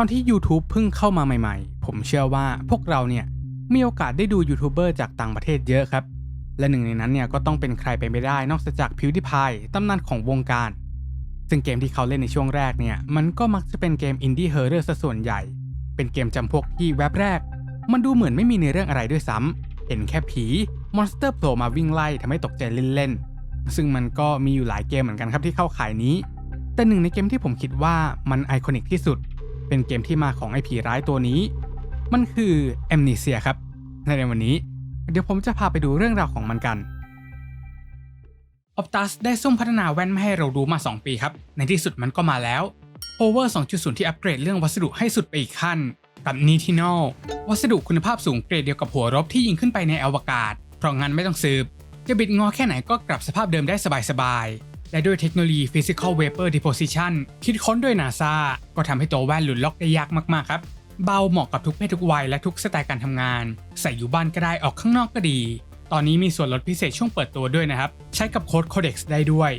อนที่ YouTube เพิ่งเข้ามาใหม่ๆ ผมเชื่อว่าพวกเราเนี่ยมีโอกาสได้ดูยูทูบเบอร์จากต่างประเทศเยอะครับ และหนึ่งในนั้นเนี่ยก็ต้องเป็นใครไปไม่ได้นอกจากพิวดิพายตำนานของวงการ ซึ่งเกมที่เขาเล่นในช่วงแรกเนี่ยมันก็มักจะเป็นเกมอินดี้เฮอร์เรอร์ซะส่วนใหญ่ เป็นเกมจำพวกที่แว็บแรก มันดูเหมือนไม่มีในอเรื่องอะไรด้วยซ้ำเห็นแค่ผีมอนสเตอร์โผล่มาวิ่งไล่ทำให้ตกใจเล่นๆซึ่งมันก็มีอยู่หลายเกมเหมือนกันครับที่เข้าขายนี้ แต่หนึ่งในเกมที่ผมคิดว่ามันไอคอนิกที่สุด เป็นเกมที่มาของไอผีร้ายตัวนี้ มันคือแอมนิเซียครับ ในวันนี้ เดี๋ยวผมจะพาไปดูเรื่องราวของมันกัน Optus ได้ซุ่มพัฒนาแว่นไมาให้เราดูมา 2 ปีครับ ในที่สุดมันก็มาแล้ว Power 2.0 ที่อัปเกรดเรื่องวัสดุให้สุดไปอีกขั้น กับ n i t i n o วัสดุคุณภาพสูงเกรดเดียวกับหัวรบที่ยิงขึ้นไปในอวกาศ เพราะงั้นไม่ต้องสืบ จะบิดงอแค่ไหนก็กลับสภาพเดิมได้สบายๆ และด้วยเทคโนโลยี Physical Vapor Deposition คิดค้นโดย NASA ก็ทำให้ตัวแว่นหลุดล็อกได้ยากมากๆครับเบาเหมาะกับทุกเพศทุกวัยและทุกสไตล์การทำงาน ใส่อยู่บ้านก็ได้ออกข้างนอกก็ดี ตอนนี้มีส่วนลดพิเศษช่วงเปิดตัวด้วยนะครับ ใช้กับโค้ด Codex ได้ด้วย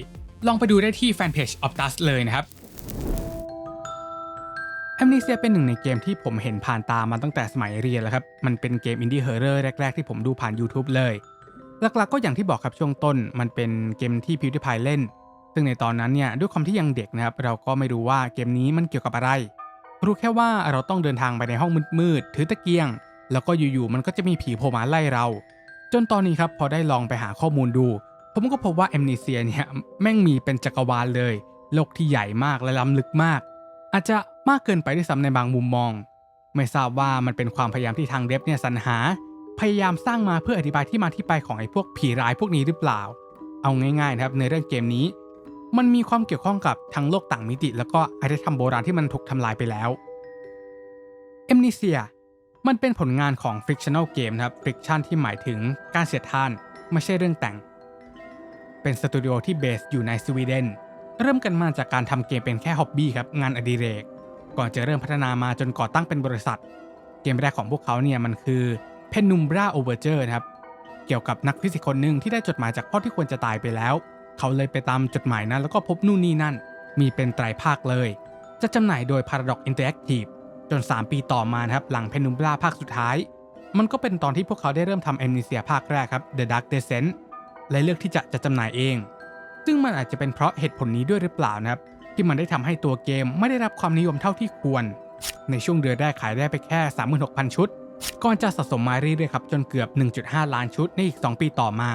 ลองไปดูได้ที่แฟนเพจ Optus เลยนะครับ a m n e s i a เป็นหนึ่งในเกมที่ผมเห็นผ่านตามาตั้งแต่สมัยเรียนแล้วครับ มันเป็นเกมอินดี้เฮอร์เรอร์แรก ๆ ที่ผมดูผ่าน YouTube เลย หลักๆก็อย่างที่บอกครับช่วงต้น มันเป็นเกมที่ PewDiePie เล่น ซึ่งในตอนนั้นเนี่ยด้วยความที่ยังเด็กนะครับเราก็ไม่รู้ว่าเกมนี้มันเกี่ยวกับอะไร รู้แค่ว่าเราต้องเดินทางไปในห้องมืดๆถือตะเกียง แล้วก็อยู่ๆมันก็จะมีผีโผล่มาไล่เรา จนตอนนี้ครับพอได้ลองไปหาข้อมูลดู ผมก็พบว่าแอมนิเซียเนี่ยแม่งมีเป็นจักรวาลเลย โลกที่ใหญ่มากและล้ำลึกมาก อาจจะมากเกินไปด้วยซ้ำในบางมุมมอง ไม่ทราบว่ามันเป็นความพยายามที่ทางเดฟเนี่ยสรรหา พยายามสร้างมาเพื่ออธิบายที่มาที่ไปของไอ้พวกผีร้ายพวกนี้หรือเปล่า เอาง่ายๆนะครับในเรื่องเกมนี้ มันมีความเกี่ยวข้องกับทั้งโลกต่างมิติ แล้วก็อารยธรรมโบราณที่มันถูกทำลายไปแล้วเอมนิเซียมันเป็นผลงานของ Frictional Game นะครับ Friction ที่หมายถึงการเสียดทานไม่ใช่เรื่องแต่ง เป็นสตูดิโอที่เบสอยู่ในสวีเดน เริ่มกันมาจากการทำเกมเป็นแค่ฮ็อบบี้ครับ งานอดิเรก ก่อนจะเริ่มพัฒนามาจนก่อตั้งเป็นบริษัท เกมแรกของพวกเขาเนี่ยมันคือ Penumbra Overture นะครับ เกี่ยวกับนักฟิสิกส์คนหนึ่งที่ได้จดหมายจากพ่อที่ควรจะตายไปแล้ว เขาเลยไปตามจดหมายนั้นแล้วก็พบนู่นนี่นั่น มีเป็นไตรภาคเลย จะจำหน่ายโดย Paradox Interactive จน 3 ปีต่อมานะครับ หลัง Penumbra ภาคสุดท้าย มันก็เป็นตอนที่พวกเขาได้เริ่มทำ Amnesia ภาคแรกครับ The Dark Descent และเลือกที่จะจะจำหน่ายเอง ซึ่งมันอาจจะเป็นเพราะเหตุผลนี้ด้วยหรือเปล่านะครับ ที่มันได้ทำให้ตัวเกมไม่ได้รับความนิยมเท่าที่ควร ในช่วงเดือนแรกขายได้ไปแค่ 36,000 ชุด ก่อนจะสะสมมาเรื่อยๆครับจนเกือบ 1.5 ล้านชุดในอีก 2 ปีต่อมา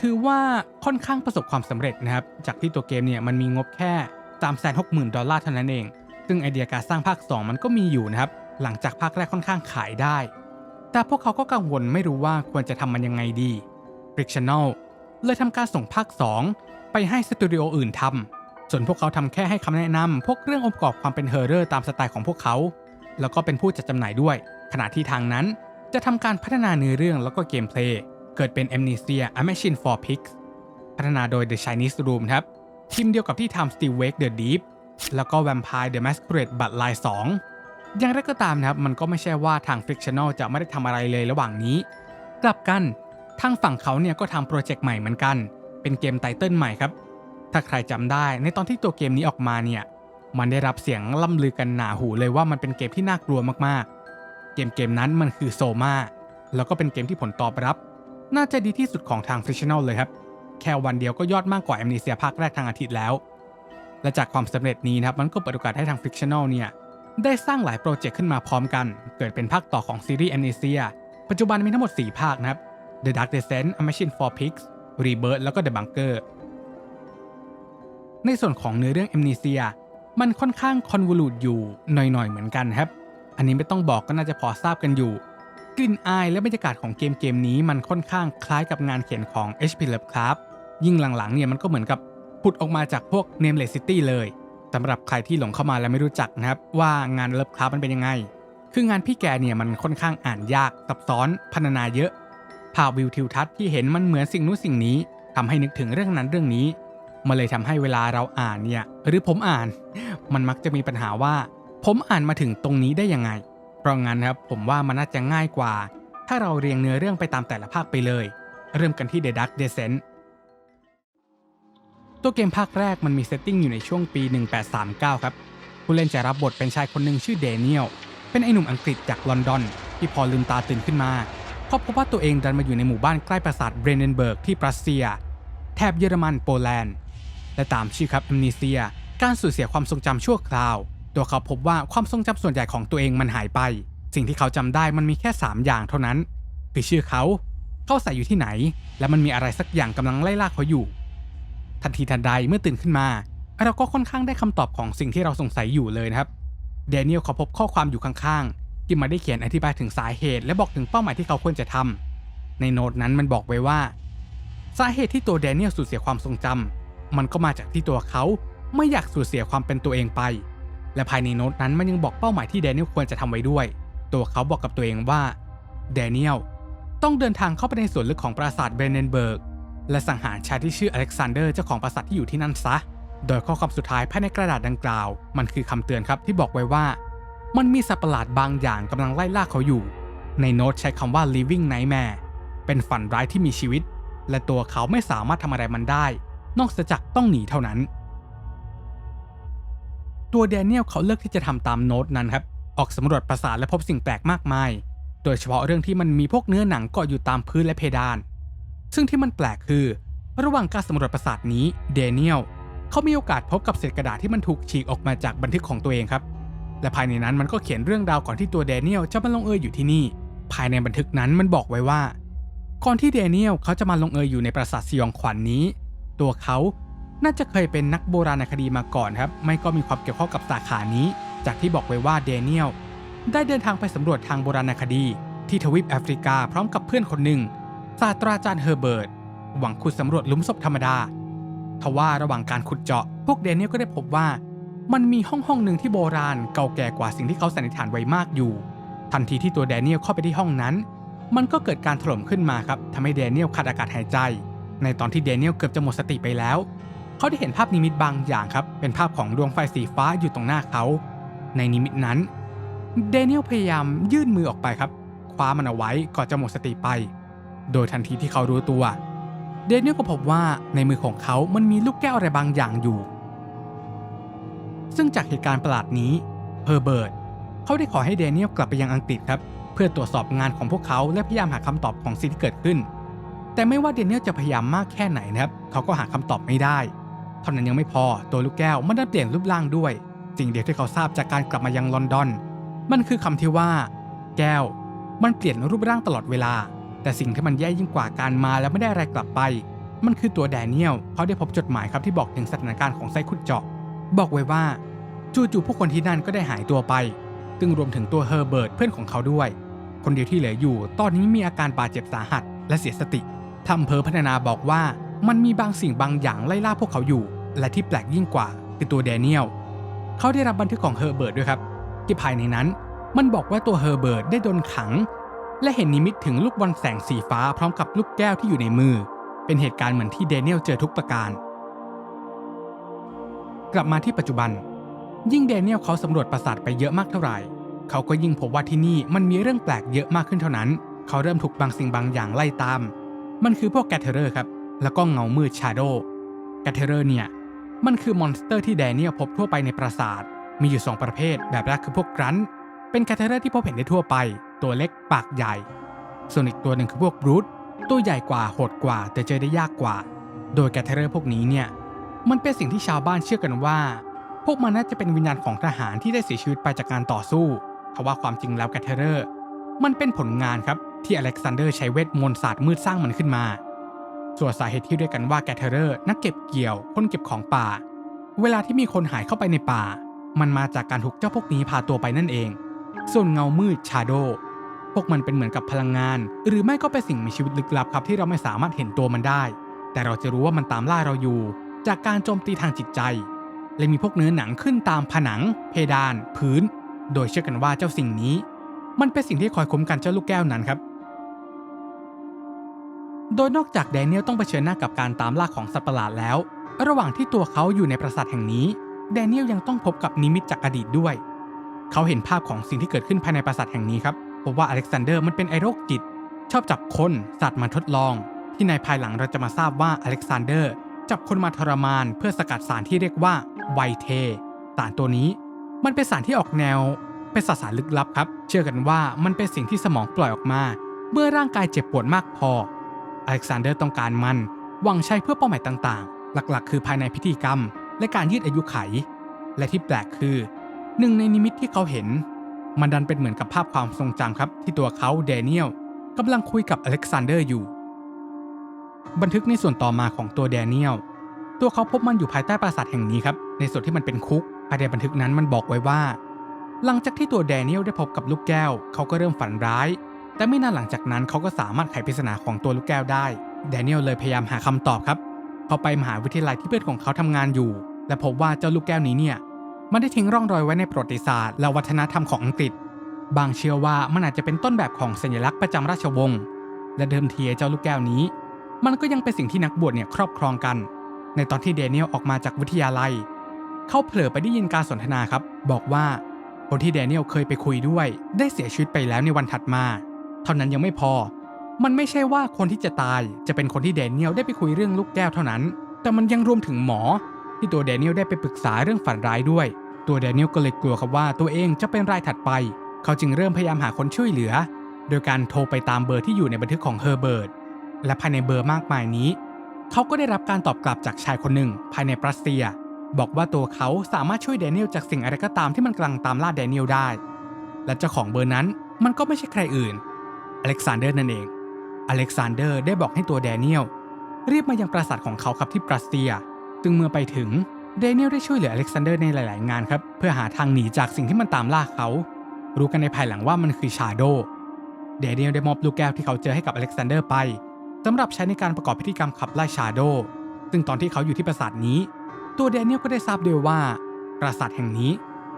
ถือว่าค่อนข้างประสบความสำเร็จนะครับ จากที่ตัวเกมเนี่ยมันมีงบแค่360,000ดอลลาร์เท่านั้นเอง ซึ่งไอเดียการสร้างภาค 2 มันก็มีอยู่นะครับ หลังจากภาคแรกค่อนข้างขายได้ แต่พวกเขาก็กังวลไม่รู้ว่าควรจะทำมันยังไงดี Frictional เลยทำการส่งภาค 2 ไปให้สตูดิโออื่นทำส่วนพวกเขาทำแค่ให้คำแนะนำพวกเรื่ององค์ประกอบความเป็นเฮอร์เรอร์ตามสไตล์ของพวกเขา แล้วก็เป็นผู้จัดจำหน่ายด้วย ขณะที่ทางนั้นจะทำการพัฒนาเนื้อเรื่องแล้วก็เกมเพลย์ เกิดเป็น Amnesia A Machine for Pigs พัฒนาโดย The Chinese Room ครับ ทีมเดียวกับที่ทำ Still Wake the Deep แล้วก็ Vampire the Masquerade Bloodline 2 อย่างไรก็ตามนะครับ มันก็ไม่ใช่ว่าทาง Fictional จะไม่ได้ทำอะไรเลยระหว่างนี้ กลับกันทางฝั่งเขาเนี่ยก็ทำโปรเจกต์ใหม่เหมือนกัน เป็นเกมไตเติลใหม่ครับ ถ้าใครจำได้ในตอนที่ตัวเกมนี้ออกมาเนี่ย มันได้รับเสียงล่ำลือกันหนาหูเลยว่ามันเป็นเกมที่น่ากลัวมากๆ เกมเกมนั้นมันคือโซมาแล้วก็เป็นเกมที่ผลตอบรับ น่าจะดีที่สุดของทาง Fictional เลยครับ แค่วันเดียวก็ยอดมากกว่า Amnesia ภาคแรกทางอาทิตย์แล้ว และจากความสำเร็จนี้นะครับมันก็เปิดโอกาสให้ทาง Fictional เนี่ยได้สร้างหลายโปรเจกต์ขึ้นมาพร้อมกัน เกิดเป็นภาคต่อของซีรีส์ Amnesia ปัจจุบันมีทั้งหมด 4 ภาคนะครับ The Dark Descent A Machine for Pigs Rebirth แล้วก็ The Bunker ในส่วนของเนื้อเรื่อง Amnesia มันค่อนข้างคอนวลูดอยู่หน่อยๆ เหมือนกันครับ อันนี้ไม่ต้องบอกก็น่าจะพอทราบกันอยู่ กลิ่นอายและบรรยากาศของเกมเกมนี้มันค่อนข้างคล้ายกับงานเขียนของ HP Lovecraft ยิ่งหลังๆเนี่ยมันก็เหมือนกับผุดออกมาจากพวก Nameless City เลยสำหรับใครที่หลงเข้ามาและไม่รู้จักนะครับว่างาน Lovecraft มันเป็นยังไง คืองานพี่แกเนี่ยมันค่อนข้างอ่านยากซับซ้อนพรรณนาเยอะภาพวิวทิวทัศน์ที่เห็นมันเหมือนสิ่งนู้นสิ่งนี้ทำให้นึกถึงเรื่องนั้นเรื่องนี้มันเลยทำให้เวลาเราอ่านเนี่ยหรือผมอ่าน มันมักจะมีปัญหาว่า ผมอ่านมาถึงตรงนี้ได้ยังไง ราะงั้นครับผมว่ามันน่าจะง่ายกว่า ถ้าเราเรียงเนื้อเรื่องไปตามแต่ละภาคไปเลย เริ่มกันที่ The Dark Descent ตัวเกมภาคแรกมันมีเซตติ้งอยู่ในช่วงปี 1839 ครับ ผู้เล่นจะรับบทเป็นชายคนหนึ่งชื่อเดเนียล เป็นไอหนุ่มอังกฤษจากลอนดอน ที่พอลืมตาตื่นขึ้นมาเขาพบว่าตัวเองดันมาอยู่ในหมู่บ้านใกล้ปราสาทเบรเนนเบิร์กที่ปรัสเซีย แถบเยอรมันโปแลนด์ และตามชื่อครับแอมนีเซีย การสูญเสียความทรงจำชั่วคราว ตัวเขาพบว่าความทรงจำส่วนใหญ่ของตัวเองมันหายไป สิ่งที่เขาจำได้มันมีแค่ 3 อย่างเท่านั้น คือชื่อเขา เขาใส่อยู่ที่ไหน และมันมีอะไรสักอย่างกำลังไล่ล่าเขาอยู่ ทันทีทันใดเมื่อตื่นขึ้นมา เราก็ค่อนข้างได้คำตอบของสิ่งที่เราสงสัยอยู่เลยนะครับเดเนียลเขาพบข้อความอยู่ข้างๆ ที่มาได้เขียนอธิบายถึงสาเหตุ และบอกถึงเป้าหมายที่เขาควรจะทำในโน้ตนั้นมันบอกไว้ว่า สาเหตุที่ตัวเดเนียลสูญเสียความทรงจำมันก็มาจากที่ตัวเขาไม่อยากสูญเสียความเป็นตัวเองไป และภายในโน้ตนั้นมันยังบอกเป้าหมายที่เดเนียลควรจะทำไว้ด้วย ตัวเขาบอกกับตัวเองว่าเดเนียลต้องเดินทางเข้าไปในส่วนลึกของปราสาทเบรเนนเบิร์กและสังหารชายที่ชื่ออเล็กซานเดอร์เจ้าของปราสาทที่อยู่ที่นั่นซะ โดยข้อความสุดท้ายภายในกระดาษดังกล่าว มันคือคำเตือนครับที่บอกไว้ว่า มันมีสัตว์ประหลาดบางอย่างกำลังไล่ล่าเขาอยู่ ในโน้ตใช้คำว่า living nightmare เป็นฝันร้ายที่มีชีวิต และตัวเขาไม่สามารถทำอะไรมันได้ นอกจากต้องหนีเท่านั้น ตัวแดเนียลเขาเลือกที่จะทำตามโน้ตนั้นครับ ออกสำรวจปราสาทและพบสิ่งแปลกมากมาย โดยเฉพาะเรื่องที่มันมีพวกเนื้อหนังเกาะอยู่ตามพื้นและเพดาน ซึ่งที่มันแปลกคือ ระหว่างการสำรวจปราสาทนี้เดเนียลเขามีโอกาสพบกับเศษกระดาษที่มันถูกฉีกออกมาจากบันทึกของตัวเองครับ และภายในนั้นมันก็เขียนเรื่องราวก่อนที่ตัวเดเนียลจะมาลงเอยอยู่ที่นี่ ภายในบันทึกนั้นมันบอกไว้ว่า ก่อนที่เดเนียลเขาจะมาลงเอยอยู่ในปราสาทสยองขวัญนนี้ ตัวเขา น่าจะเคยเป็นนักโบราณคดีมาก่อนครับ ไม่ก็มีความเกี่ยวข้องกับสาขานี้ จากที่บอกไว้ว่าเดเนียลได้เดินทางไปสำรวจทางโบราณคดี ที่ทวีปแอฟริกาพร้อมกับเพื่อนคนหนึ่งศาสตราจารย์เฮอร์เบิร์ตหวังขุดสำรวจหลุมศพธรรมดาทว่าระหว่างการขุดเจาะ พวกเดเนียลก็ได้พบว่า มันมีห้องห้องหนึ่งที่โบราณเก่าแก่กว่าสิ่งที่เขาสันนิษฐานไว้มากอยู่ ทันทีที่ตัวแดเนียลเข้าไปที่ห้องนั้น มันก็เกิดการถล่มขึ้นมาครับทำให้แดเนียลขาดอากาศหายใจ ในตอนที่แดเนียลเกือบจะหมดสติไปแล้ว เขาได้เห็นภาพนิมิตบางอย่างครับ เป็นภาพของดวงไฟสีฟ้าอยู่ตรงหน้าเขา ในนิมิตนั้น เดเนียลพยายามยื่นมือออกไปครับ คว้ามันเอาไว้ก่อนจะหมดสติไป โดยทันทีที่เขารู้ตัว เดเนียลก็พบว่าในมือของเขามันมีลูกแก้วอะไรบางอย่างอยู่ ซึ่งจากเหตุการณ์ประหลาดนี้เฮอร์เบิร์ตเขาได้ขอให้เดเนียลกลับไปยังอังกฤษครับ เพื่อตรวจสอบงานของพวกเขาและพยายามหาคำตอบของสิ่งที่เกิดขึ้นแต่ไม่ว่าเดเนียลจะพยายามมากแค่ไหนนะครับ เขาก็หาคำตอบไม่ได้ เท่านั้นยังไม่พอตัวลูกแก้วมันได้เปลี่ยนรูปร่างด้วย สิ่งเดียวที่เขาทราบจากการกลับมายังลอนดอน มันคือคำที่ว่า แก้ว มันเปลี่ยนรูปร่างตลอดเวลา แต่สิ่งที่มันแย่ยิ่งกว่าการมาแล้วไม่ได้อะไรกลับไป มันคือตัวแดเนียลเขาได้พบจดหมายครับที่บอกถึงสถานการณ์ของไซคุดเจาะ บอกไว้ว่าจู่ๆผู้คนที่นั่นก็ได้หายตัวไป ซึ่งรวมถึงตัวเฮอร์เบิร์ตเพื่อนของเขาด้วย คนเดียวที่เหลืออยู่ ตอนนี้มีอาการบาดเจ็บสาหัส และเสียสติทำเพอพัฒนาบอกว่า มันมีบางสิ่งบางอย่างไล่ล่าพวกเขาอยู่ และที่แปลกยิ่งกว่าคือตัวแดเนียลเขาได้รับบันทึกของเฮอร์เบิร์ตด้วยครับ ที่ภายในนั้นมันบอกว่าตัวเฮอร์เบิร์ตได้โดนขัง และเห็นนิมิตถึงลูกบอลแสงสีฟ้าพร้อมกับลูกแก้วที่อยู่ในมือ เป็นเหตุการณ์เหมือนที่เดเนียลเจอทุกประการ กลับมาที่ปัจจุบัน ยิ่งเดเนียลเขาสำรวจปราสาทไปเยอะมากเท่าไหร่ เขาก็ยิ่งพบว่าที่นี่มันมีเรื่องแปลกเยอะมากขึ้นเท่านั้น เขาเริ่มถูกบางสิ่งบางอย่างไล่ตาม มันคือพวกแกเทเรอร์ครับ แล้วก็เงามืดชาโดแกเทเรอร์เนี่ย มันคือมอนสเตอร์ที่แดเนียลพบทั่วไปในปราสาท มีอยู่ 2 ประเภท แบบแรกคือพวกกรันเป็นแกเทเรอร์ที่พบเห็นได้ทั่วไป ตัวเล็กปากใหญ่ ส่วนอีกตัวหนึ่งคือพวกบรูทตัวใหญ่กว่าโหดกว่า แต่เจอได้ยากกว่า โดยแกเทเรอร์พวกนี้เนี่ย มันเป็นสิ่งที่ชาวบ้านเชื่อกันว่า พวกมันน่าจะเป็นวิญญาณของทหารที่ได้เสียชีวิตไปจากการต่อสู้ทว่าความจริงแล้วแกเทเรอร์ มันเป็นผลงานครับที่อเล็กซานเดอร์ใช้เวทมนต์ศาสตร์มืดสร้างมันขึ้นมา ส่วนสาเหตุที่เรียกกันว่าแกเทเรอร์นักเก็บเกี่ยว คนเก็บของป่า เวลาที่มีคนหายเข้าไปในป่า มันมาจากการถูกเจ้าพวกนี้พาตัวไปนั่นเอง ส่วนเงามืดชาโดพวกมันเป็นเหมือนกับพลังงาน หรือไม่ก็เป็นสิ่งมีชีวิตลึกลับครับที่เราไม่สามารถเห็นตัวมันได้ แต่เราจะรู้ว่ามันตามล่าเราอยู่ จากการโจมตีทางจิตใจ และมีพวกเนื้อหนังขึ้นตามผนัง เพดาน พื้น โดยเชื่อกันว่าเจ้าสิ่งนี้ มันเป็นสิ่งที่คอยคุ้มกันเจ้าลูกแก้วนั้นครับ โดยนอกจากแดเนียลต้องเผชิญหน้ากับการตามล่าของสัตว์ประหลาดแล้ว ระหว่างที่ตัวเขาอยู่ในปราสาทแห่งนี้ แดเนียลยังต้องพบกับนิมิตจากอดีตด้วย เขาเห็นภาพของสิ่งที่เกิดขึ้นภายในปราสาทแห่งนี้ครับพบว่าอเล็กซานเดอร์มันเป็นไอโรคจิต ชอบจับคนสัตว์มาทดลอง ที่ในภายหลังเราจะมาทราบว่าอเล็กซานเดอร์ จับคนมาทรมาน เพื่อสกัดสารที่เรียกว่าไวเทสารตัวนี้มันเป็นสารที่ออกแนว เป็นสสารลึกลับครับ เชื่อกันว่ามันเป็นสิ่งที่สมองปล่อยออกมา เมื่อร่างกายเจ็บปวดมากพอ อเล็กซานเดอร์ต้องการมันหวังใช้เพื่อเป้าหมายต่างๆ หลักๆ คือภายในพิธีกรรม และการยืดอายุไข และที่แปลกคือหนึ่งในนิมิตที่เขาเห็น มันดันเป็นเหมือนกับภาพความทรงจำครับ ที่ตัวเขาเดเนียลกำลังคุยกับอเล็กซานเดอร์อยู่ บันทึกในส่วนต่อมาของตัวแดเนียลตัวเขาพบมันอยู่ภายใต้ปราสาทแห่งนี้ครับ ในส่วนที่มันเป็นคุกภายในบันทึกนั้นมันบอกไว้ว่า หลังจากที่ตัวแดเนียลได้พบกับลูกแก้ว เขาก็เริ่มฝันร้าย แต่ไม่นานหลังจากนั้นเขาก็สามารถไขปริศนาของตัวลูกแก้วได้แดเนียลเลยพยายามหาคำตอบครับ เขาไปมหาวิทยาลัยที่เพื่อนของเขาทำงานอยู่ และพบว่าเจ้าลูกแก้วนี้เนี่ยมันได้ทิ้งร่องรอยไว้ในประวัติศาสตร์และวัฒนธรรมของอังกฤษ บางเชื่อว่ามันอาจจะเป็นต้นแบบของสัญลักษณ์ประจำราชวงศ์ และเดิมทีเจ้าลูกแก้วนี้ มันก็ยังเป็นสิ่งที่นักบวชเนี่ยครอบครองกัน ในตอนที่เดเนียลออกมาจากวิทยาลัย เขาเผลอไปได้ยินการสนทนาครับ บอกว่าคนที่แดเนียลเคยไปคุยด้วย ได้เสียชีวิตไปแล้วในวันถัดมา เท่านั้นยังไม่พอ มันไม่ใช่ว่าคนที่จะตายจะเป็นคนที่แดนเนียลได้ไปคุยเรื่องลูกแก้วเท่านั้น แต่มันยังรวมถึงหมอ ที่ตัวแดนเนียลได้ไปปรึกษาเรื่องฝันร้ายด้วย ตัวแดนเนียลก็เลยกลัวครับว่าตัวเองจะเป็นรายถัดไป เขาจึงเริ่มพยายามหาคนช่วยเหลือ โดยการโทรไปตามเบอร์ที่อยู่ในบันทึกของเฮอร์เบิร์ตและภายในเบอร์มากมายนี้ เขาก็ได้รับการตอบกลับจากชายคนหนึ่งภายในปรัสเซีย บอกว่าตัวเขาสามารถช่วยแดนเนียลจากสิ่งอะไรก็ตามที่มันกำลังตามล่าแดนเนียลได้ และเจ้าของเบอร์นั้นมันก็ไม่ใช่ใครอื่น อเล็กซานเดอร์นั่นเอง อเล็กซานเดอร์ได้บอกให้ตัวแดเนียลรีบมายังปราสาทของเขาครับที่ปรัสเซีย ซึ่งเมื่อไปถึงแดเนียลได้ช่วยเหลืออเล็กซานเดอร์ในหลาย ๆ งานครับ เพื่อหาทางหนีจากสิ่งที่มันตามล่าเขา รู้กันในภายหลังว่ามันคือชาโดเดเนียลได้มอบลูกแก้วที่เขาเจอให้กับอเล็กซานเดอร์ไปสำหรับใช้ในการประกอบพิธีกรรมขับไล่ชาโดซึ่งตอนที่เขาอยู่ที่ปราสาทนี้ ตัวแดเนียลก็ได้ทราบด้วยว่า ปราสาทแห่งนี้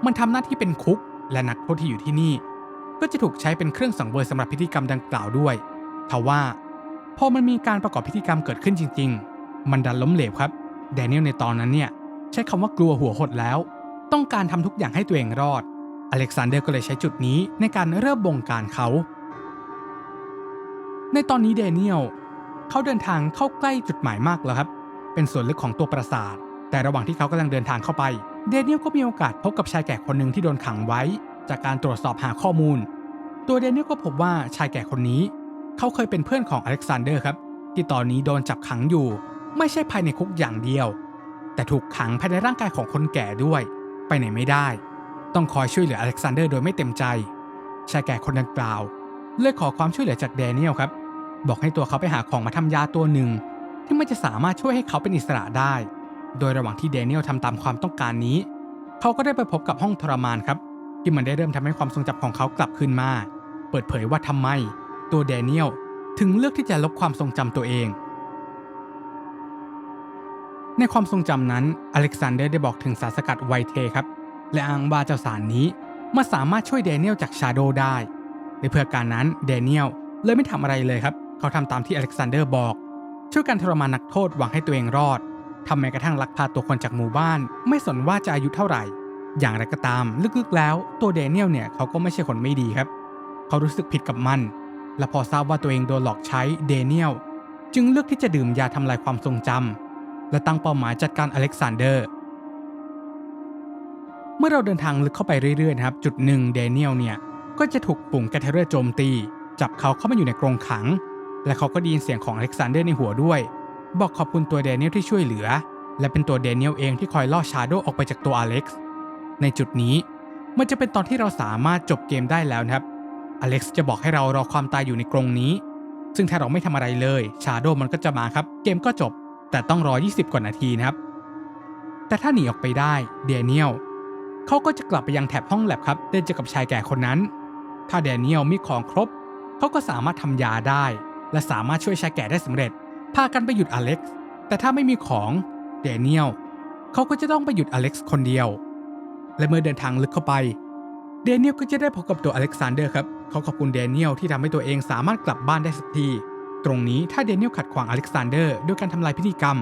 มันทำหน้าที่เป็นคุก และนักโทษที่อยู่ที่นี่ ก็จะถูกใช้เป็นเครื่องสังเวยสำหรับพิธีกรรมดังกล่าวด้วยทว่าพอมันมีการประกอบพิธีกรรมเกิดขึ้นจริง ๆ มันดันล้มเหลวครับแดเนียลในตอนนั้นเนี่ยใช้คำว่ากลัวหัวหดแล้ว ต้องการทำทุกอย่างให้ตัวเองรอด อเล็กซานเดอร์ก็เลยใช้จุดนี้ในการเริ่มบงการเขา ในตอนนี้เดเนียลเขาเดินทางเข้าใกล้จุดหมายมากแล้วครับ เป็นส่วนลึกของตัวปราสาท แต่ระหว่างที่เขากำลังเดินทางเข้าไป เดเนียลก็มีโอกาสพบกับชายแก่คนหนึ่งที่โดนขังไว้ จากการตรวจสอบหาข้อมูล ตัวเดนเนียลก็พบว่าชายแก่คนนี้ เขาเคยเป็นเพื่อนของอเล็กซานเดอร์ครับ ที่ตอนนี้โดนจับขังอยู่ ไม่ใช่ภายในคุกอย่างเดียว แต่ถูกขังภายในร่างกายของคนแก่ด้วย ไปไหนไม่ได้ ต้องคอยช่วยเหลืออเล็กซานเดอร์โดยไม่เต็มใจ ชายแก่คนดังกล่าวเลยขอความช่วยเหลือจากแดเนียลครับ บอกให้ตัวเขาไปหาของมาทำยาตัวหนึ่ง ที่มันจะสามารถช่วยให้เขาเป็นอิสระได้ โดยระหว่างที่แดเนียลทำตามความต้องการนี้ เขาก็ได้ไปพบกับห้องทรมานครับ ที่มันได้เริ่มทำให้ความทรงจำของเขากลับคืนมา เปิดเผยว่าทำไม ตัวแดเนียลถึงเลือกที่จะลบความทรงจำตัวเอง ในความทรงจำนั้น อเล็กซานเดอร์ได้บอกถึงสารสกัดไวเทครับ และอ้างว่าเจ้าสารนี้มันสามารถช่วยแดเนียลจากชาโดได้ ในเพื่อการนั้นแดเนียลเลยไม่ทำอะไรเลยครับ เขาทำตามที่อเล็กซานเดอร์บอก ช่วยกันทรมานนักโทษหวังให้ตัวเองรอดทำแม้กระทั่งลักพาตัวคนจากหมู่บ้าน ไม่สนว่าจะอายุเท่าไหร่ อย่างไรก็ตาม ลึกๆแล้วตัวแดเนียลเนี่ยเขาก็ไม่ใช่คนไม่ดีครับ เขารู้สึกผิดกับมัน และพอทราบว่าตัวเองโดนหลอกใช้เดเนียลจึงเลือกที่จะดื่มยาทำลายความทรงจำและตั้งเป้าหมายจัดการอเล็กซานเดอร์ เมื่อเราเดินทางลึกเข้าไปเรื่อยๆนะครับ จุดหนึ่งเดเนียลเนี่ยก็จะถูกปุ่งแกเทเรอร์โจมตี จับเขาเข้ามาอยู่ในกรงขัง และเขาก็ได้ยินเสียงของอเล็กซานเดอร์ในหัวด้วย บอกขอบคุณตัวเดเนียลที่ช่วยเหลือ และเป็นตัวเดเนียลเองที่คอยล่อชาโดออกไปจากตัวอเล็กซ์ ในจุดนี้ มันจะเป็นตอนที่เราสามารถจบเกมได้แล้วนะครับ อเล็กซ์จะบอกให้เรารอความตายอยู่ในกรงนี้ ซึ่งถ้าเราไม่ทำอะไรเลยชาโดมันก็จะมาครับ เกมก็จบ แต่ต้องรอ 20 กว่านาทีนะครับ แต่ถ้าหนีออกไปได้เดเนียลเขาก็จะกลับไปยังแถบห้องแลบครับเดินเจอกับชายแก่คนนั้น ถ้าเดเนียลมีของครบเขาก็สามารถทำยาได้ และสามารถช่วยชายแก่ได้สำเร็จ พากันไปหยุดอเล็กซ์แต่ถ้าไม่มีของเดเนียลเขาก็จะต้องไปหยุดอเล็กซ์คนเดียว และเมื่อเดินทางลึกเข้าไป เดเนียลก็จะได้พบกับตัวอเล็กซานเดอร์ครับ เขาขอบคุณเดเนียลที่ทำให้ตัวเองสามารถกลับบ้านได้สักที ตรงนี้ถ้าเดเนียลขัดขวางอเล็กซานเดอร์ด้วยการทำลายพิธีกรรม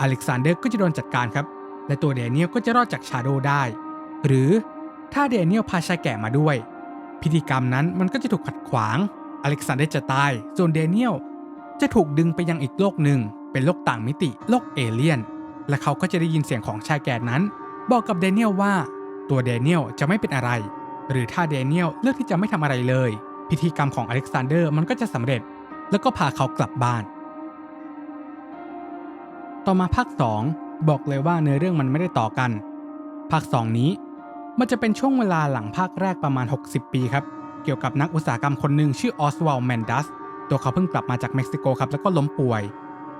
อเล็กซานเดอร์ก็จะโดนจัดการครับ และตัวเดเนียลก็จะรอดจากชาโดได้ หรือถ้าเดเนียลพาชายแก่มาด้วย พิธีกรรมนั้นมันก็จะถูกขัดขวาง อเล็กซานเดอร์จะตาย ส่วนเดเนียลจะถูกดึงไปยังอีกโลกหนึ่ง เป็นโลกต่างมิติ โลกเอเลี่ยน และเขาก็จะได้ยินเสียงของชายแก่นั้น บอกกับเดเนียลว่า ตัวเดเนียลจะไม่เป็นอะไร หรือถ้าเดเนียลเลือกที่จะไม่ทำอะไรเลย พิธีกรรมของอเล็กซานเดอร์มันก็จะสำเร็จ แล้วก็พาเขากลับบ้าน ต่อมาภาค 2 บอกเลยว่าเนื้อเรื่องมันไม่ได้ต่อกัน ภาค 2 นี้ มันจะเป็นช่วงเวลาหลังภาคแรกประมาณ 60 ปีครับ เกี่ยวกับนักอุตสาหกรรมคนหนึ่งชื่อออสว l ลแมนดัสตัวเขาเพิ่งกลับมาจากเม็กซิโกครับแล้วก็ล้มป่วย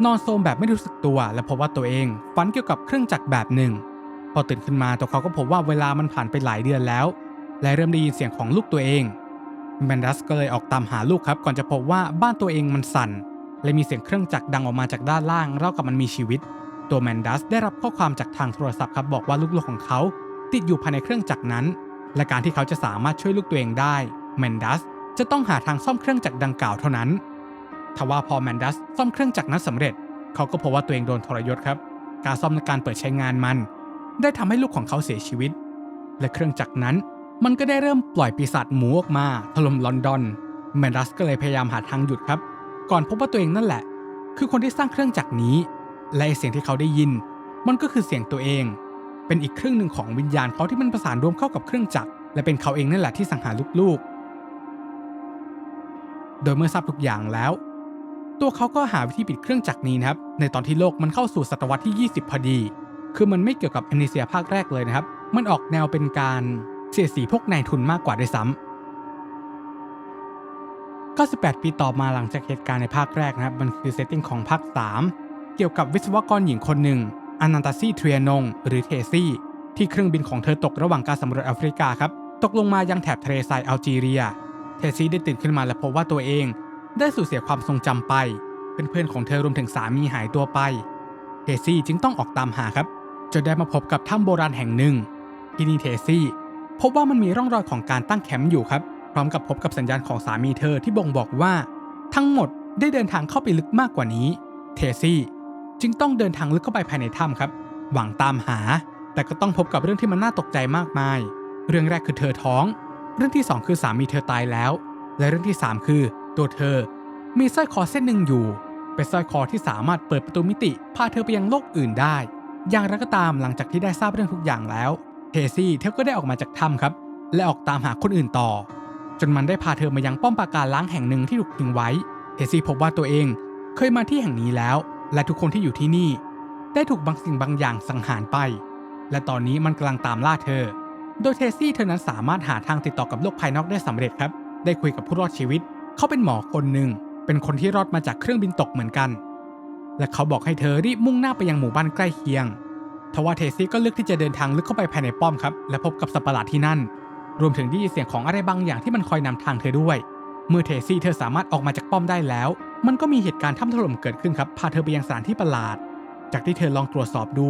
นอนโซมแบบไม่รู้สึกตัว และพบว่าตัวเองฝันเกี่ยวกับเครื่องจักรแบบหนึ่ง พอตื่นขึ้นมาตัวเขาก็พบว่าเวลามันผ่านไปหลายเดือนแล้ว และเริ่มได้ยินเสียงของลูกตัวเองแมนดัสก็เลยออกตามหาลูกครับก่อนจะพบว่าบ้านตัวเองมันสั่น และมีเสียงเครื่องจักรดังออกมาจากด้านล่างรากับมันมีชีวิต ตัวแมนดัสได้รับข้อความจากทางโทรศัพท์ครับบอกว่าลูกๆของเขา ติดอยู่ภายในเครื่องจักรนั้น และการที่เขาจะสามารถช่วยลูกตัวเองได้แมนดัสจะต้องหาทางซ่อมเครื่องจักรดังกล่าวเท่านั้นทว่าพอแมนดัสซ่อมเครื่องจักรนั้นสำเร็จ เขาก็พบว่าตัวเองโดนทรยศครับ การซ่อมในการเปิดใช้งานมัน ได้ทำให้ลูกของเขาเสียชีวิต และเครื่องจักรนั้น มันก็ได้เริ่มปล่อยปีศาจหมูออกมาถล่มลอนดอน แมนดัสก็เลยพยายามหาทางหยุดครับ ก่อนพบว่าตัวเองนั่นแหละ คือคนที่สร้างเครื่องจักรนี้ และเสียงที่เขาได้ยิน มันก็คือเสียงตัวเอง เป็นอีกครึ่งหนึ่งของวิญญาณเขาที่มันประสานรวมเข้ากับเครื่องจักรและเป็นเขาเองนั่นแหละที่สังหารลูกๆ โดยเมื่อทราบทุกอย่างแล้ว ตัวเขาก็หาวิธีปิดเครื่องจักรนี้นะครับ ในตอนที่โลกมันเข้าสู่ศตวรรษที่ 20 พอดี คือมันไม่เกี่ยวกับแอมเนเซียภาคแรกเลยนะครับ มันออกแนวเป็นการเสียดสีพวกนายทุนมากกว่าด้วยซ้ำ98 ปีต่อมาหลังจากเหตุการณ์ในภาคแรกนะครับ มันคือเซตติ้งของภาค 3 เกี่ยวกับวิศวกรหญิงคนหนึ่งอนันตาซีเทรียนง หรือเทซี่ ที่เครื่องบินของเธอตกระหว่างการสำรวจแอฟริกาครับ ตกลงมายังแถบทะเลทรายอัลจีเรีย เทซี่ได้ตื่นขึ้นมาและพบว่าตัวเอง ได้สูญเสียความทรงจำไป เพื่อนๆของเธอรวมถึงสามีหายตัวไป เทซี่จึงต้องออกตามหาครับ จนได้มาพบกับถ้ำโบราณแห่งหนึ่งที่นี่เทซี่ พบว่ามันมีร่องรอยของการตั้งแคมป์อยู่ครับ พร้อมกับพบกับสัญญาณของสามีเธอที่บ่งบอกว่า ทั้งหมดได้เดินทางเข้าไปลึกมากกว่านี้ เทซี่จึงต้องเดินทางลึกเข้าไปภายในถ้ำครับ หวังตามหา แต่ก็ต้องพบกับเรื่องที่มันน่าตกใจมากมาย เรื่องแรกคือเธอท้อง เรื่องที่สองคือสามีเธอตายแล้ว และเรื่องที่สามคือ ตัวเธอ มีสร้อยคอเส้นหนึ่งอยู่ เป็นสร้อยคอที่สามารถเปิดประตูมิติพาเธอไปยังโลกอื่นได้ อย่างไรก็ตามหลังจากที่ได้ทราบเรื่องทุกอย่างแล้วเทซี่เธอก็ได้ออกมาจากถ้ำครับ และออกตามหาคนอื่นต่อ จนมันได้พาเธอมายังป้อมปราการล้างแห่งหนึ่งที่ถูกทิ้งไว้ เทซี่พบว่าตัวเองเคยมาที่แห่งนี้แล้ว และทุกคนที่อยู่ที่นี่ ได้ถูกบางสิ่งบางอย่างสังหารไป และตอนนี้มันกำลังตามล่าเธอ โดยเทซี่เธอนั้นสามารถหาทางติดต่อกับโลกภายนอกได้สำเร็จครับ ได้คุยกับผู้รอดชีวิต เขาเป็นหมอคนหนึ่งเป็นคนที่รอดมาจากเครื่องบินตกเหมือนกัน และเขาบอกให้เธอรีบมุ่งหน้าไปยังหมู่บ้านใกล้เคียง ทว่าเทซี่ก็เลือกที่จะเดินทางลึกเข้าไปภายในป้อมครับ และพบกับสัตว์ประหลาดที่นั่น รวมถึงได้ยินเสียงของอะไรบางอย่างที่มันคอยนำทางเธอด้วย เมื่อเทซี่เธอสามารถออกมาจากป้อมได้แล้ว มันก็มีเหตุการณ์ถ้ำถล่มเกิดขึ้นครับ พาเธอไปยังสถานที่ประหลาด จากที่เธอลองตรวจสอบดู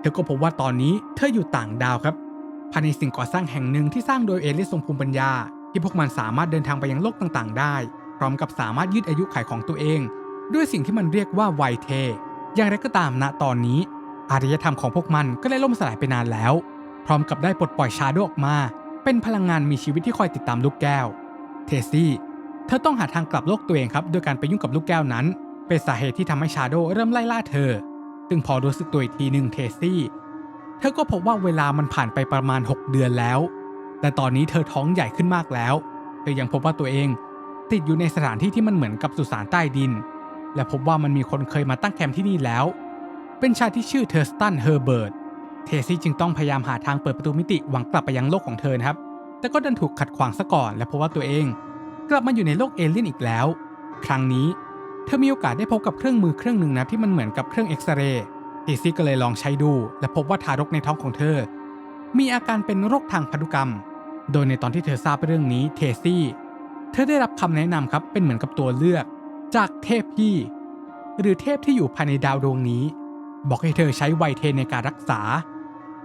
เธอก็พบว่าตอนนี้เธออยู่ต่างดาวครับ ภายในสิ่งก่อสร้างแห่งหนึ่งที่สร้างโดยเอลี่ยนทรงภูมิปัญญา ที่พวกมันสามารถเดินทางไปยังโลกต่างๆ ได้ พร้อมกับสามารถยืดอายุขัยของตัวเอง ด้วยสิ่งที่มันเรียกว่าไวเท อย่างไรก็ตามณตอนนี้ อารยธรรมของพวกมันก็ได้ล่มสลายไปนานแล้ว พร้อมกับได้ปลดปล่อยชาโดออกมา เป็นพลังงานมีชีวิตที่คอยติดตามลูกแก้ว เทซี่ เธอต้องหาทางกลับโลกตัวเองครับ โดยการไปยุ่งกับลูกแก้วนั้น เป็นสาเหตุที่ทำให้ชาโดเริ่มไล่ล่าเธอ ซึ่งพอรู้สึกตัวอีกทีหนึ่งเทซี่ เธอก็พบว่าเวลามันผ่านไปประมาณ 6 เดือนแล้ว แต่ตอนนี้เธอท้องใหญ่ขึ้นมากแล้ว เธอยังพบว่าตัวเองติดอยู่ในสถานที่ที่มันเหมือนกับสุสานใต้ดิน และพบว่ามันมีคนเคยมาตั้งแคมป์ที่นี่แล้ว เป็นชายที่ชื่อเทอร์สตันเฮอร์เบิร์ต เทซี่จึงต้องพยายามหาทางเปิดประตูมิติหวังกลับไปยังโลกของเธอครับ แต่ก็ดันถูกขัดขวางซะก่อน และพบว่าตัวเอง กลับมาอยู่ในโลกเอเลี่ยนอีกแล้ว ครั้งนี้เธอมีโอกาสได้พบกับเครื่องมือเครื่องหนึ่งนะที่มันเหมือนกับเครื่องเอ็กซเรย์ เทซี่ก็เลยลองใช้ดู และพบว่าทารกในท้องของเธอ มีอาการเป็นโรคทางพันธุกรรม โดยในตอนที่เธอทราบเรื่องนี้ เทซี่ เธอได้รับคำแนะนำครับ เป็นเหมือนกับตัวเลือก จากเทพพี่ หรือเทพที่อยู่ภายในดาวดวงนี้ บอกให้เธอใช้ไวเทนในการรักษา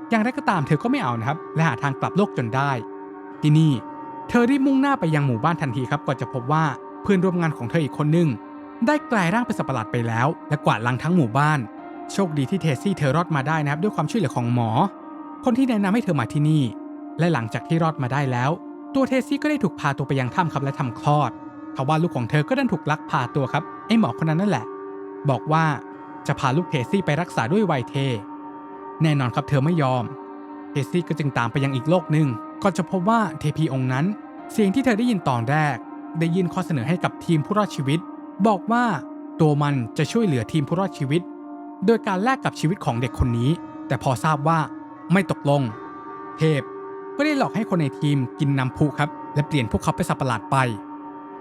อย่างไรก็ตามเธอก็ไม่เอานะครับ และหาทางกลับโลกจนได้ ที่นี่ เธอรีบมุ่งหน้าไปยังหมู่บ้านทันทีครับก่อนจะพบว่าเพื่อนร่วมงานของเธออีกคนหนึ่งได้กลายร่างเป็นสัตว์ประหลาดไปแล้ว และกวาดล้างทั้งหมู่บ้าน โชคดีที่เทซี่เธอรอดมาได้นะครับด้วยความช่วยเหลือของหมอ คนที่แนะนำให้เธอมาที่นี่ และหลังจากที่รอดมาได้แล้ว ตัวเทซี่ก็ได้ถูกพาตัวไปยังถ้ำครับและทำคลอด ทว่าลูกของเธอก็ดันถูกลักพาตัวครับ ไอหมอคนนั้นนั่นแหละ บอกว่าจะพาลูกเทซี่ไปรักษาด้วยไวเท แน่นอนครับเธอไม่ยอม เทซี่ก็จึงตามไปยังอีกโลกหนึ่งก่อนจะพบว่าเทพีองค์นั้น เสียงที่เธอได้ยินตอนแรก ได้ยินข้อเสนอให้กับทีมผู้รอดชีวิต บอกว่าตัวมันจะช่วยเหลือทีมผู้รอดชีวิต โดยการแลกกับชีวิตของเด็กคนนี้ แต่พอทราบว่าไม่ตกลง เทพก็ได้หลอกให้คนในทีมกินน้ำพุครับ และเปลี่ยนพวกเขาเป็นสัตว์ประหลาดไป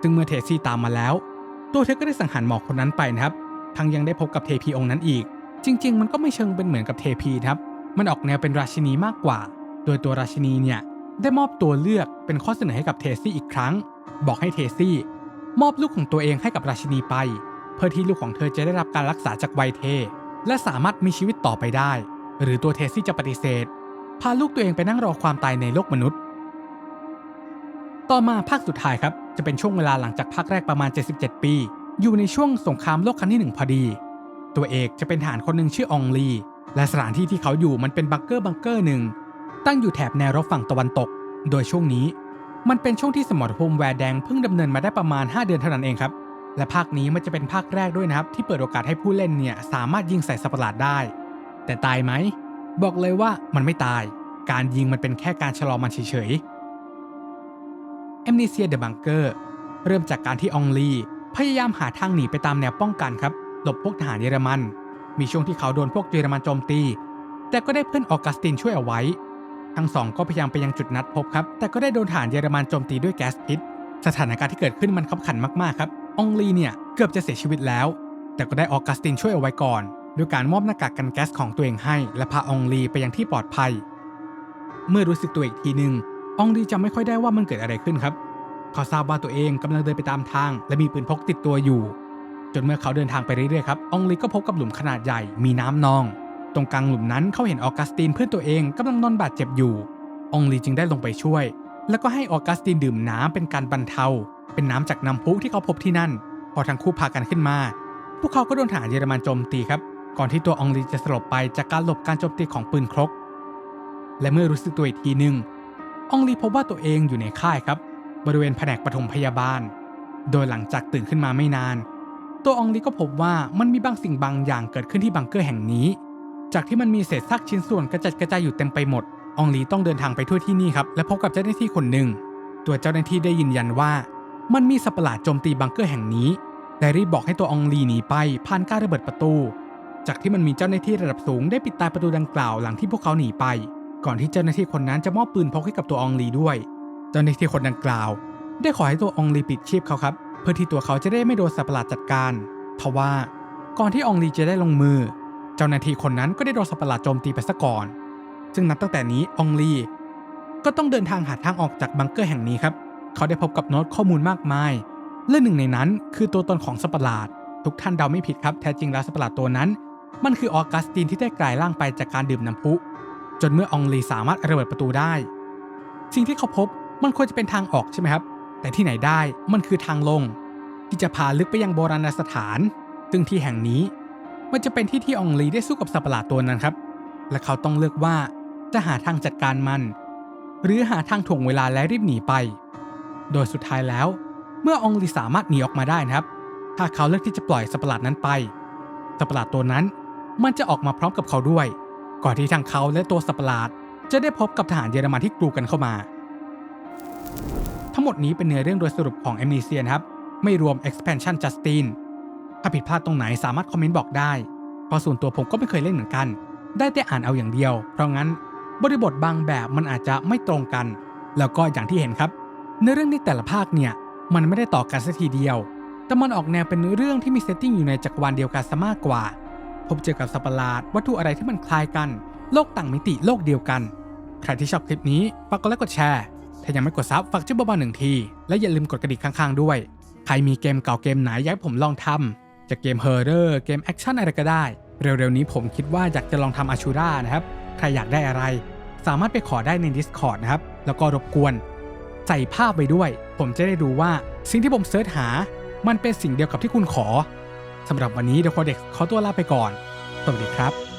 ซึ่งเมื่อเทซี่ตามมาแล้ว ตัวเธอก็ได้สังหารหมอกคนนั้นไปนะครับ ทั้งยังได้พบกับเทพีองค์นั้นอีก จริง ๆ มันก็ไม่เชิงเป็นเหมือนกับเทพีนะครับ มันออกแนวเป็นราชินีมากกว่า โดยตัวราชินีเนี่ยได้มอบตัวเลือกเป็นข้อเสนอให้กับเทซี่อีกครั้ง บอกให้เทซี่ มอบลูกของตัวเองให้กับราชินีไป เพื่อที่ลูกของเธอจะได้รับการรักษาจากไวเท และสามารถมีชีวิตต่อไปได้ หรือตัวเทซี่จะปฏิเสธ พาลูกตัวเองไปนั่งรอความตายในโลกมนุษย์ ต่อมาภาคสุดท้ายครับ จะเป็นช่วงเวลาหลังจากภาคแรกประมาณ 77 ปี อยู่ในช่วงสงครามโลกครั้งที่หนึ่งพอดี ตัวเอกจะเป็นทหารคนหนึ่งชื่ออองลี และสถานที่ที่เขาอยู่มันเป็นบังเกอร์บังเกอร์หนึ่งตั้งอยู่แถบแนวรบฝั่งตะวันตก โดยช่วงนี้ มันเป็นช่วงที่สมรภูมิแวร์แดงเพิ่งดำเนินมาได้ประมาณ 5 เดือนเท่านั้นเองครับ และภาคนี้มันจะเป็นภาคแรกด้วยนะครับ ที่เปิดโอกาสให้ผู้เล่นเนี่ยสามารถยิงใส่สัตว์ประหลาดได้ แต่ตายไหม บอกเลยว่ามันไม่ตาย การยิงมันเป็นแค่การชะลอมันเฉย m n e s i a the Bunker เริ่มจากการที่องลีพยายามหาทางหนีไปตามแนวป้องกันครับ หลบพวกทหารเยอรมัน มีช่วงที่เขาโดนพวกเยอรมันโจมตี แต่ก็ได้เพื่อนออกัสตินช่วยเอาไว้ ทั้งสองก็พยายามไปยังจุดนัดพบครับ แต่ก็ได้โดนทหารเยอรมันโจมตีด้วยแก๊สพิษ สถานการณ์ที่เกิดขึ้นมันขับขันมากๆครับองลีเนี่ยเกือบจะเสียชีวิตแล้ว แต่ก็ได้ออกัสตินช่วยเอาไว้ก่อนด้วยการมอบหน้ากากกันแก๊สของตัวเองให้ และพาอองลีไปยังที่ปลอดภัย เมื่อรู้สึกตัวอีกทีหนึ่ง อองลีจำไม่ค่อยได้ว่ามันเกิดอะไรขึ้นครับ เขาทราบว่าตัวเองกำลังเดินไปตามทาง และมีปืนพกติดตัวอยู่ จนเมื่อเขาเดินทางไปเรื่อยๆครับอองลีก็พบกับหลุมขนาดใหญ่มีน้ำนอง ตรงกลางหลุมนั้นเขาเห็นออกัสตินเพื่อนตัวเองกำลังนอนบาดเจ็บอยู่อองลีจึงได้ลงไปช่วย แล้วก็ให้ออกัสตินดื่มน้ำเป็นการบรรเทา เป็นน้ำจากน้ำพุที่เขาพบที่นั่น พอทั้งคู่พากันขึ้นมา พวกเขาก็โดนทหารเยอรมันโจมตีครับ ก่อนที่ตัวอองลีจะสลบไปจากการหลบการโจมตีของปืนครก และเมื่อรู้สึกตัวอีกทีหนึ่ง องลีพบว่าตัวเองอยู่ในค่ายครับ บริเวณแผนกปฐมพยาบาล โดยหลังจากตื่นขึ้นมาไม่นาน ตัวองลีก็พบว่ามันมีบางสิ่งบางอย่างเกิดขึ้นที่บังเกอร์แห่งนี้ จากที่มันมีเศษซากชิ้นส่วนกระจัดกระจายอยู่เต็มไปหมด องลีต้องเดินทางไปทั่วที่นี่ครับ และพบกับเจ้าหน้าที่คนหนึ่ง ตัวเจ้าหน้าที่ได้ยืนยันว่า มันมีสัตว์ประหลาดโจมตีบังเกอร์แห่งนี้และรีบบอกให้ตัวองลีหนีไปผ่านการระเบิดประตู จากที่มันมีเจ้าหน้าที่ระดับสูงได้ปิดตายประตูดังกล่าวหลังที่พวกเขาหนีไป ก่อนที่เจ้าหน้าที่คนนั้นจะมอบปืนพกให้กับตัวอองลีด้วย เจ้าหน้าที่คนดังกล่าว ได้ขอให้ตัวอองลีปิดชีพเขาครับ เพื่อที่ตัวเขาจะได้ไม่โดนสัตว์ประหลาดจัดการทว่าก่อนที่อองลีจะได้ลงมือ เจ้าหน้าที่คนนั้นก็ได้โดนสัตว์ประหลาดโจมตีไปซะก่อน ซึ่งนับตั้งแต่นี้อองลีก็ต้องเดินทางหาทางออกจากบังเกอร์แห่งนี้ครับ เขาได้พบกับโน้ตข้อมูลมากมาย และหนึ่งในนั้นคือตัวตนของสัตว์ประหลาด ทุกท่านเดาไม่ผิดครับ แท้จริงแล้วสัตว์ประหลาดตัวนั้น มันคือออกัสตินที่ได้กลายร่างไปจากการดื่มน้ำพุ จนเมื่อองลีสามารถระเบิดประตูได้ สิ่งที่เขาพบมันควรจะเป็นทางออกใช่ไหมครับ แต่ที่ไหนได้มันคือทางลง ที่จะพาลึกไปยังโบราณสถาน ซึ่งที่แห่งนี้ มันจะเป็นที่ที่องลีได้สู้กับสัตว์ประหลาดตัวนั้นครับ และเขาต้องเลือกว่าจะหาทางจัดการมัน หรือหาทางถ่วงเวลาและรีบหนีไป โดยสุดท้ายแล้ว เมื่ออองลีสามารถหนีออกมาได้นะครับ ถ้าเขาเลือกที่จะปล่อยสัตว์ประหลาดนั้นไปสัตว์ประหลาดตัวนั้น มันจะออกมาพร้อมกับเขาด้วย ก่อนที่ทางเขาและตัวสัปหลาด จะได้พบกับทหารเยอรมันที่กรูกันเข้ามา ทั้งหมดนี้เป็นเนื้อเรื่องโดยสรุปของ a m n e s i a ครับ ไม่รวม expansion Justin ถ้าผิดพลาดตรงไหนสามารถคอมเมนต์บอกได้เพราะส่วนตัวผมก็ไม่เคยเล่นเหมือนกัน ได้แต่อ่านเอาอย่างเดียว เพราะงั้นบริบทบางแบบมันอาจจะไม่ตรงกัน แล้วก็อย่างที่เห็นครับเนื้อเรื่องในแต่ละภาคเนี่ยมันไม่ได้ต่อกันสักทีเดียว แต่มันออกแนวเป็นเรื่องที่มีเซตติ้งอยู่ในจักรวาลเดียวกันซะมากกว่า พบเจอกับสัตว์ประหลาด วัตถุอะไรที่มันคล้ายกัน โลกต่างมิติโลกเดียวกัน ใครที่ชอบคลิปนี้ฝากกดไลค์กดแชร์ ถ้ายังไม่กดซับฝากจิ้มเบาๆหนึ่งที และอย่าลืมกดกระดิ่งข้างๆด้วย ใครมีเกมเก่าเกมไหนอยากให้ผมลองทำจะเกมเฮอร์เรอร์เกมแอคชั่นอะไรก็ได้ เร็วๆนี้ผมคิดว่าอยากจะลองทำอาชูรานะครับ ใครอยากได้อะไร สามารถไปขอได้ใน Discord นะครับ แล้วก็รบกวน ใส่ภาพไปด้วย ผมจะได้รู้ว่าสิ่งที่ผมเสิร์ชหา มันเป็นสิ่งเดียวกับที่คุณขอ สำหรับวันนี้เด e โคเด็กขอตัวลาไปก่อน สวัสดีครับ